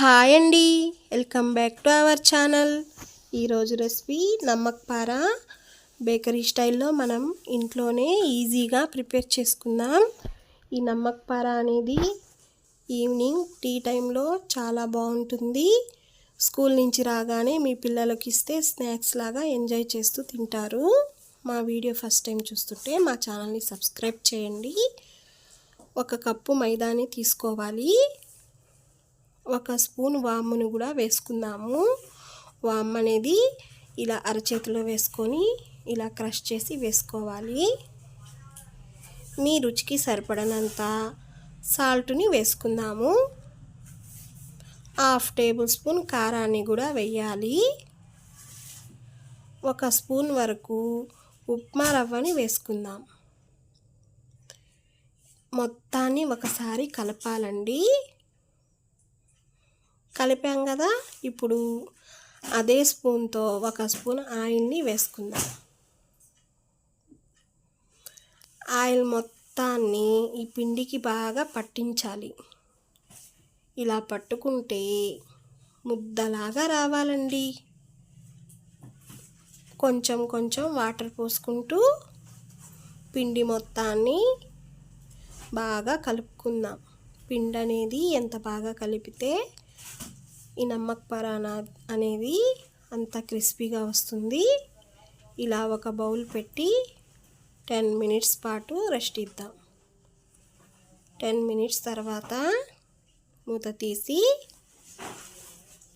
Hi అండి. Welcome back to our channel. ఈరోజు recipe namakpara. Bakery స్టైల్లో మనం ఇంట్లోనే ఈజీగా ప్రిపేర్ చేసుకుందాం. ఈ నమ్మకపార అనేది ఈవినింగ్ టీ టైంలో చాలా బాగుంటుంది. స్కూల్ నుంచి రాగానే మీ పిల్లలకి ఇస్తే స్నాక్స్ లాగా ఎంజాయ్ చేస్తూ తింటారు. మా వీడియో ఫస్ట్ టైం చూస్తుంటే మా ఛానల్ని సబ్స్క్రైబ్ చేయండి. ఒక కప్పు మైదాని తీసుకోవాలి. ఒక స్పూన్ వామును కూడా వేసుకుందాము. వామ్ అనేది ఇలా అరచేతిలో వేసుకొని ఇలా క్రష్ చేసి వేసుకోవాలి. మీ రుచికి సరిపడనంత సాల్ట్ని వేసుకుందాము. హాఫ్ టేబుల్ స్పూన్ కారాన్ని కూడా వేయాలి. ఒక స్పూన్ వరకు ఉప్మా రవ్వని వేసుకుందాం. మొత్తాన్ని ఒకసారి కలపాలండి. కలిపాం కదా ఇప్పుడు అదే స్పూన్తో ఒక స్పూన్ ఆయిల్ని వేసుకుందాం. ఆయిల్ మొత్తాన్ని ఈ పిండికి బాగా పట్టించాలి. ఇలా పట్టుకుంటే ముద్దలాగా రావాలండి. కొంచెం కొంచెం వాటర్ పోసుకుంటూ పిండి మొత్తాన్ని బాగా కలుపుకుందాం. పిండి అనేది ఎంత బాగా కలిపితే ఈ నమ్మక్ పరానా అనేది అంత క్రిస్పీగా వస్తుంది. ఇలా ఒక బౌల్ పెట్టి టెన్ మినిట్స్ పాటు రెస్ట్ ఇద్దాం. టెన్ మినిట్స్ తర్వాత మూత తీసి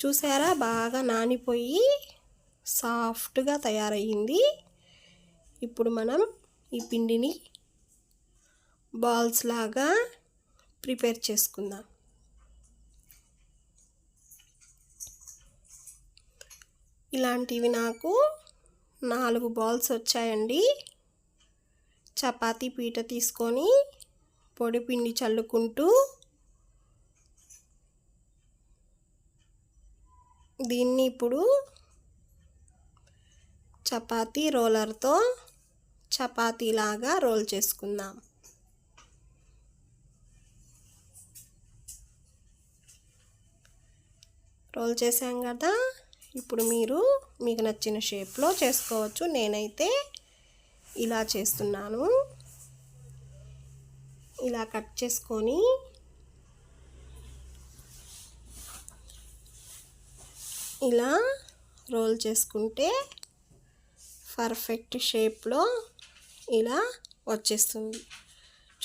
చూసారా బాగా నానిపోయి సాఫ్ట్గా తయారయ్యింది. ఇప్పుడు మనం ఈ పిండిని బాల్స్ లాగా ప్రిపేర్ చేసుకుందాం. ఇలాంటివి నాకు నాలుగు బాల్స్ వచ్చాయండి. చపాతీ పీట తీసుకొని పొడి పిండి చల్లుకుంటూ దీన్ని ఇప్పుడు చపాతీ రోలర్తో చపాతీలాగా రోల్ చేసుకుందాం. రోల్ చేసాం కదా? ఇప్పుడు మీరు మీకు నచ్చిన షేప్లో చేసుకోవచ్చు. నేనైతే ఇలా చేస్తున్నాను. ఇలా కట్ చేసుకొని ఇలా రోల్ చేసుకుంటే పర్ఫెక్ట్ షేప్లో ఇలా వచ్చేస్తుంది.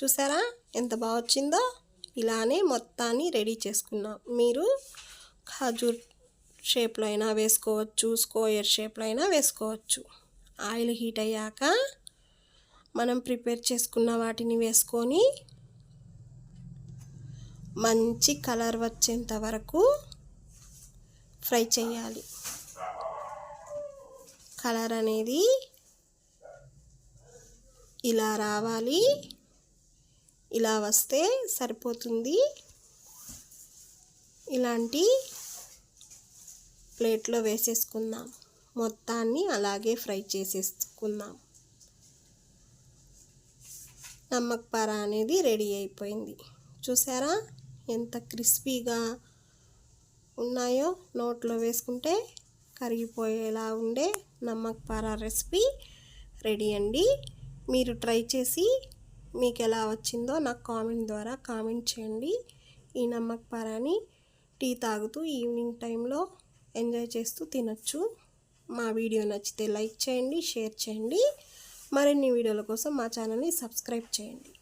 చూసారా? ఎంత బాగా వచ్చిందో? ఇలానే మొత్తాన్ని రెడీ చేసుకున్నాం. మీరు ఖజూర్ షేప్లో అయినా వేసుకోవచ్చు స్కోయర్ షేప్లో అయినా వేసుకోవచ్చు. ఆయిల్ హీట్ అయ్యాక మనం ప్రిపేర్ చేసుకున్న వాటిని వేసుకొని మంచి కలర్ వచ్చేంత వరకు ఫ్రై చేయాలి. కలర్ అనేది ఇలా రావాలి. ఇలా వస్తే సరిపోతుంది. ఇలాంటి ప్లేట్లో వేసేసుకుందాం. మొత్తాన్ని అలాగే ఫ్రై చేసేసుకుందాం. నమ్మక పార అనేది రెడీ అయిపోయింది. చూసారా ఎంత క్రిస్పీగా ఉన్నాయో నోట్లో వేసుకుంటే కరిగిపోయేలా ఉండే నమ్మక పార రెసిపీ రెడీ అండి. మీరు ట్రై చేసి మీకు ఎలా వచ్చిందో నాకు కామెంట్ ద్వారా కామెంట్ చేయండి. ఈ నమ్మక పారాని టీ తాగుతూ ఈవినింగ్ టైంలో ఎంజాయ్ చేస్తూ తినచ్చు. మా వీడియో నచ్చితే లైక్ చేయండి షేర్ చేయండి. మరిన్ని వీడియోల కోసం మా ఛానల్ని సబ్స్క్రైబ్ చేయండి.